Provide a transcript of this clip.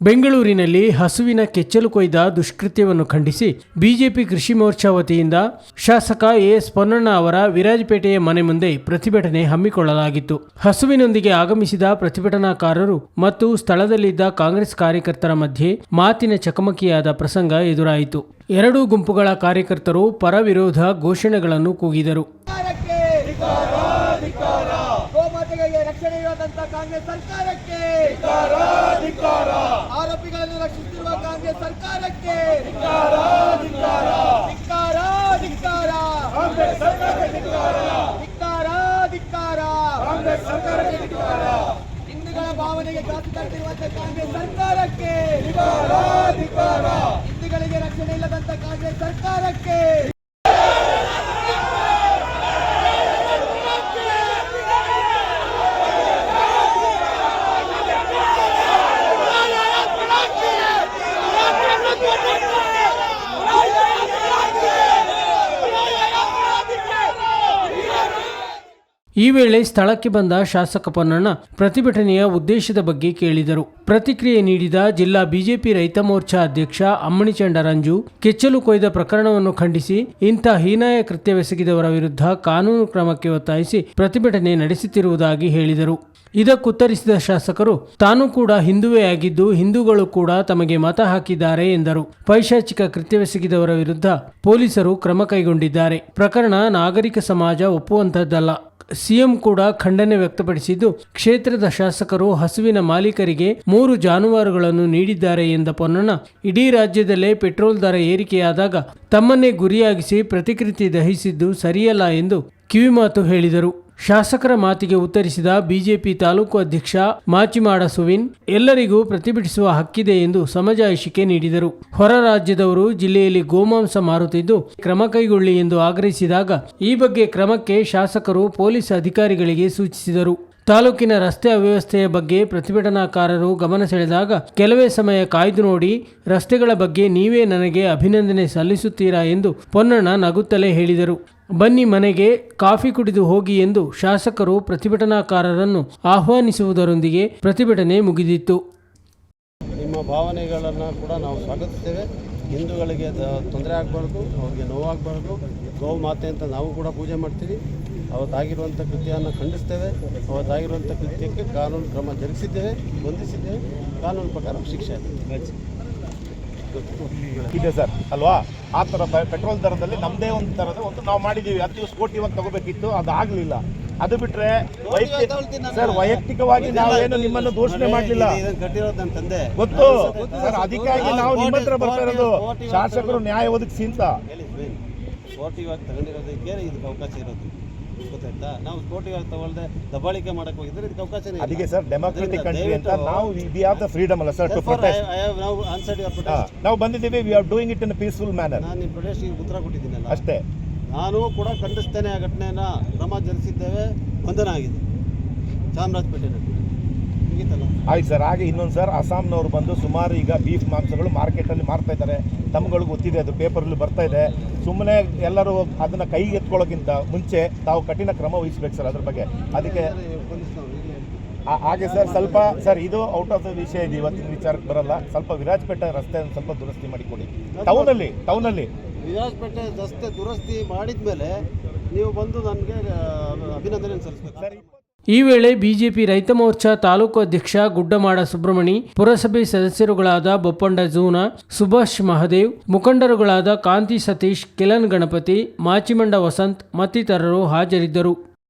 ಬೆಂಗಳೂರಿನಲ್ಲಿ ಹಸುವಿನ ಕೆಚ್ಚಲು ಕೊಯ್ದ ದುಷ್ಕೃತ್ಯವನ್ನು ಖಂಡಿಸಿ ಬಿಜೆಪಿ ಕೃಷಿ ಮೋರ್ಚಾ ವತಿಯಿಂದ ಶಾಸಕ ಎಎಸ್ ಪೊನ್ನಣ್ಣ ಅವರ ವಿರಾಜಪೇಟೆಯ ಮನೆ ಮುಂದೆ ಪ್ರತಿಭಟನೆ ಹಮ್ಮಿಕೊಳ್ಳಲಾಗಿತ್ತು. ಹಸುವಿನೊಂದಿಗೆ ಆಗಮಿಸಿದ ಪ್ರತಿಭಟನಾಕಾರರು ಮತ್ತು ಸ್ಥಳದಲ್ಲಿದ್ದ ಕಾಂಗ್ರೆಸ್ ಕಾರ್ಯಕರ್ತರ ಮಧ್ಯೆ ಮಾತಿನ ಚಕಮಕಿಯಾದ ಪ್ರಸಂಗ ಎದುರಾಯಿತು. ಎರಡೂ ಗುಂಪುಗಳ ಕಾರ್ಯಕರ್ತರು ಪರ ವಿರೋಧ ಘೋಷಣೆಗಳನ್ನು ಕೂಗಿದರು. ಕಾಂಗ್ರೆಸ್ ಸರ್ಕಾರಕ್ಕೆ! ಕಾಂಗ್ರೆಸ್ ಸರ್ಕಾರಕ್ಕೆ ಧಿಕ್ಕಾರ, ಧಿಕ್ಕಾರ. ಧಿಕ್ಕಾರ, ಧಿಕ್ಕಾರ. ಹಿಂದೂಗಳ ಭಾವನೆಗೆ ಘಾತು ತಟ್ಟಿರುವಂತಹ ಕಾಂಗ್ರೆಸ್ ಸರ್ಕಾರಕ್ಕೆ. ಹಿಂದೂಗಳಿಗೆ ರಕ್ಷಣೆ ಇಲ್ಲದಂತ ಕಾಂಗ್ರೆಸ್ ಸರ್ಕಾರಕ್ಕೆ. ಈ ವೇಳೆ ಸ್ಥಳಕ್ಕೆ ಬಂದ ಶಾಸಕ ಪೊನ್ನಣ್ಣ ಪ್ರತಿಭಟನೆಯ ಉದ್ದೇಶದ ಬಗ್ಗೆ ಕೇಳಿದರು. ಪ್ರತಿಕ್ರಿಯೆ ನೀಡಿದ ಜಿಲ್ಲಾ ಬಿಜೆಪಿ ರೈತ ಮೋರ್ಚಾ ಅಧ್ಯಕ್ಷ ಅಮ್ಮಣಿಚಂಡ ರಂಜು, ಕೆಚ್ಚಲು ಕೊಯ್ದ ಪ್ರಕರಣವನ್ನು ಖಂಡಿಸಿ ಇಂಥ ಹೀನಾಯ ಕೃತ್ಯವೆಸಗಿದವರ ವಿರುದ್ಧ ಕಾನೂನು ಕ್ರಮಕ್ಕೆ ಒತ್ತಾಯಿಸಿ ಪ್ರತಿಭಟನೆ ನಡೆಸುತ್ತಿರುವುದಾಗಿ ಹೇಳಿದರು. ಇದಕ್ಕುತ್ತರಿಸಿದ ಶಾಸಕರು, ತಾನು ಕೂಡ ಹಿಂದುವೇ ಆಗಿದ್ದು ಹಿಂದೂಗಳು ಕೂಡ ತಮಗೆ ಮತ ಹಾಕಿದ್ದಾರೆ ಎಂದರು. ಪೈಶಾಚಿಕ ಕೃತ್ಯವೆಸಗಿದವರ ವಿರುದ್ಧ ಪೊಲೀಸರು ಕ್ರಮ ಕೈಗೊಂಡಿದ್ದಾರೆ. ಪ್ರಕರಣ ನಾಗರಿಕ ಸಮಾಜ ಒಪ್ಪುವಂತದ್ದಲ್ಲ ಸಿಎಂ ಕೂಡ ಖಂಡನೆ ವ್ಯಕ್ತಪಡಿಸಿದ್ದು, ಕ್ಷೇತ್ರದ ಶಾಸಕರು ಹಸುವಿನ ಮಾಲೀಕರಿಗೆ ಮೂರು ಜಾನುವಾರುಗಳನ್ನು ನೀಡಿದ್ದಾರೆ ಎಂದ ಪೊನ್ನಣ್ಣ. ಇಡೀ ರಾಜ್ಯದಲ್ಲೇ ಪೆಟ್ರೋಲ್ ದರ ಏರಿಕೆಯಾದಾಗ ತಮ್ಮನ್ನೇ ಗುರಿಯಾಗಿಸಿ ಪ್ರತಿಕೃತಿ ದಹಿಸಿದ್ದು ಸರಿಯಲ್ಲ ಎಂದು ಕಿವಿಮಾತು ಹೇಳಿದರು. ಶಾಸಕರ ಮಾತಿಗೆ ಉತ್ತರಿಸಿದ ಬಿಜೆಪಿ ತಾಲೂಕು ಅಧ್ಯಕ್ಷ ಮಾಚಿಮಾಡ ಸುವಿನ್, ಎಲ್ಲರಿಗೂ ಪ್ರತಿಭಟಿಸುವ ಹಕ್ಕಿದೆ ಎಂದು ಸಮಜಾಯಿಷಿಕೆ ನೀಡಿದರು. ಹೊರ ರಾಜ್ಯದವರು ಜಿಲ್ಲೆಯಲ್ಲಿ ಗೋಮಾಂಸ ಮಾರುತ್ತಿದ್ದು, ಕ್ರಮ ಕೈಗೊಳ್ಳಿ ಎಂದು ಆಗ್ರಹಿಸಿದಾಗ ಈ ಬಗ್ಗೆ ಕ್ರಮಕ್ಕೆ ಶಾಸಕರು, ಪೊಲೀಸ್ ಅಧಿಕಾರಿಗಳಿಗೆ ಸೂಚಿಸಿದರು. ತಾಲೂಕಿನ ರಸ್ತೆ ಅವ್ಯವಸ್ಥೆಯ ಬಗ್ಗೆ ಪ್ರತಿಭಟನಾಕಾರರು ಗಮನ ಸೆಳೆದಾಗ ಕೆಲವೇ ಸಮಯ ಕಾಯ್ದು ನೋಡಿ, ರಸ್ತೆಗಳ ಬಗ್ಗೆ ನೀವೇ ನನಗೆ ಅಭಿನಂದನೆ ಸಲ್ಲಿಸುತ್ತೀರಾ ಎಂದು ಪೊನ್ನಣ್ಣ ನಗುತ್ತಲೇ ಹೇಳಿದರು. ಬನ್ನಿ ಮನೆಗೆ ಕಾಫಿ ಕುಡಿದು ಹೋಗಿ ಎಂದು ಶಾಸಕರು ಪ್ರತಿಭಟನಾಕಾರರನ್ನು ಆಹ್ವಾನಿಸುವುದರೊಂದಿಗೆ ಪ್ರತಿಭಟನೆ ಮುಗಿದಿತ್ತು. ನಿಮ್ಮ ಭಾವನೆಗಳನ್ನು ಕೂಡ ನಾವು ಸ್ವಾಗತಿಸ್ತೇವೆ. ಹಿಂದೂಗಳಿಗೆ ತೊಂದರೆ ಆಗಬಾರ್ದು, ಅವ್ರಿಗೆ ನೋವಾಗಬಾರ್ದು, ಗೋ ಮಾತೆ ಅಂತ ನಾವು ಕೂಡ ಪೂಜೆ ಮಾಡ್ತೀವಿ. ಅವತ್ತಾಗಿರುವಂಥ ಕೃತ್ಯವನ್ನು ಖಂಡಿಸ್ತೇವೆ. ಅವತ್ತಾಗಿರುವಂಥ ಕೃತ್ಯಕ್ಕೆ ಕಾನೂನು ಕ್ರಮ ಜರುಗಿಸಿದ್ದೇವೆ ಬಂಧಿಸಿದ್ದೇವೆ. ಕಾನೂನು ಪ್ರಕಾರ ಶಿಕ್ಷೆ ಇದೆ ಸರ್ ಅಲ್ವಾ? ಆ ಥರ ಪೆಟ್ರೋಲ್ ದರದಲ್ಲಿ ನಮ್ಮದೇ ಒಂದು ಥರದ ಒಂದು ನಾವು ಮಾಡಿದ್ದೀವಿ. ಹತ್ತು ದಿವಸ ಕೋಟಿ ಇವಾಗ ತಗೋಬೇಕಿತ್ತು ಅದು ಆಗಲಿಲ್ಲ. ಅದು ಬಿಟ್ಟರೆ ಸರ್ ವೈಯಕ್ತಿಕವಾಗಿ ನಾವೇನು ನಿಮ್ಮನ್ನು ದೂಷಣೆ ಮಾಡಲಿಲ್ಲ. ಗೊತ್ತು. ಸರ್ ಅದಕ್ಕಾಗಿ ನಾವು ನಿಮ್ಮ ಹತ್ರ ಬರ್ತಾ ಇರೋದು. ಶಾಸಕರು ನ್ಯಾಯ ಒದಗಿಸಿ ಅಂತ. ಕೋಟಿ ಕೋರ್ಟ್ ಇವಾಗ ತಗೊಂಡಿರೋದಕ್ಕೆ ಇದಕ್ಕೆ ಅವಕಾಶ ಇರೋದು. ಗೊತ್ತಾಯ್ತಾ? ನಾವು ಇವಾಗ ತಗೊಳ್ದೆ ದಬ್ಬಾಳಿಕೆ ಮಾಡಕ್ಕೆ ಹೋಗಿದ್ರೆ ಇದಕ್ಕೆ ಅವಕಾಶನೇ. ಅದಕ್ಕೆ ಸರ್ ಡೆಮೋಕ್ರೆಟಿಕ್ ಕಂಟ್ರಿ ಅಂತ ನಾವು ವಿ ಹ್ಯಾವ್ ದ ಫ್ರೀಡಮ್ ಅಲ್ಲ ಸರ್ ಟು ಪ್ರೊಟೆಸ್ಟ್ protest. ನಾವು ಬಂದಿದ್ದೀವಿ we are doing it in peaceful manner ನಾನು ನಿಮ್ಮ ಪ್ರೊಟೆಸ್ಟ್ಗೆ ಉತ್ತರ ಕೊಟ್ಟಿದ್ದೀನಲ್ಲ. ಅಷ್ಟೇ. ನಾನು ಕೂಡ ಖಂಡಿಸ್ತೇನೆ ಆ ಘಟನೆಯನ್ನ ಕ್ರಮ ಜರುಗಿಸಿದ್ದೇವೆ. ಬಂಧನ ಆಗಿದೆ. ಚಾಮರಾಜಪೇಟೆನಲ್ಲಿ ಆಯ್ತು ಸರ್ ಹಾಗೆ ಇನ್ನೊಂದು ಸರ್ ಅಸ್ಸಾಂನವ್ರು ಬಂದು ಸುಮಾರು ಈಗ ಬೀಫ್ ಮಾಂಸಗಳು ಮಾರ್ಕೆಟಲ್ಲಿ ಮಾರ್ತಾ ಇದ್ದಾರೆ. ತಮ್ಗಳು ಗೊತ್ತಿದೆ ಅದು ಪೇಪರಲ್ಲಿ ಬರ್ತಾ ಇದೆ. ಸುಮ್ಮನೆ ಎಲ್ಲರೂ ಅದನ್ನು ಕೈಗೆ ಎತ್ಕೊಳ್ಳೋಕ್ಕಿಂತ ಮುಂಚೆ ತಾವು ಕಠಿಣ ಕ್ರಮ ವಹಿಸ್ಬೇಕು ಸರ್ ಅದ್ರ ಬಗ್ಗೆ. ಅದಕ್ಕೆ ಹಾಗೆ ಸರ್ ಸ್ವಲ್ಪ ಸರ್ ಇದು ಔಟ್ ಆಫ್ ದ ವಿಷಯ ಇದೆ ಇವತ್ತಿನ ವಿಚಾರಕ್ಕೆ ಬರಲ್ಲ. ಸ್ವಲ್ಪ ವಿರಾಜಪೇಟೆ ರಸ್ತೆಯನ್ನು ಸ್ವಲ್ಪ ದುರಸ್ತಿ ಮಾಡಿಕೊಡಿ. ಟೌನಲ್ಲಿ ಟೌನಲ್ಲಿ ವಿರಾಜಪೇಟೆ ರಸ್ತೆ ದುರಸ್ತಿ ಮಾಡಿದ ಮೇಲೆ ನೀವು ಬಂದು ನನಗೆ ಅಭಿನಂದನೆ ಸಲ್ಲಿಸ್ಬೇಕು ಸರ್. ಈ ವೇಳೆ ಬಿಜೆಪಿ ರೈತ ಮೋರ್ಚಾ ತಾಲೂಕು ಅಧ್ಯಕ್ಷ ಗುಡ್ಡಮಾಡ ಸುಬ್ರಹ್ಮಣಿ, ಪುರಸಭೆ ಸದಸ್ಯರುಗಳಾದ ಬೊಪ್ಪಂಡ ಜೂನ, ಸುಭಾಷ್ ಮಹದೇವ್, ಮುಖಂಡರುಗಳಾದ ಕಾಂತಿ ಸತೀಶ್, ಕಿಲನ್ ಗಣಪತಿ, ಮಾಚಿಮಂಡ ವಸಂತ್ ಮತ್ತಿತರರು ಹಾಜರಿದ್ದರು.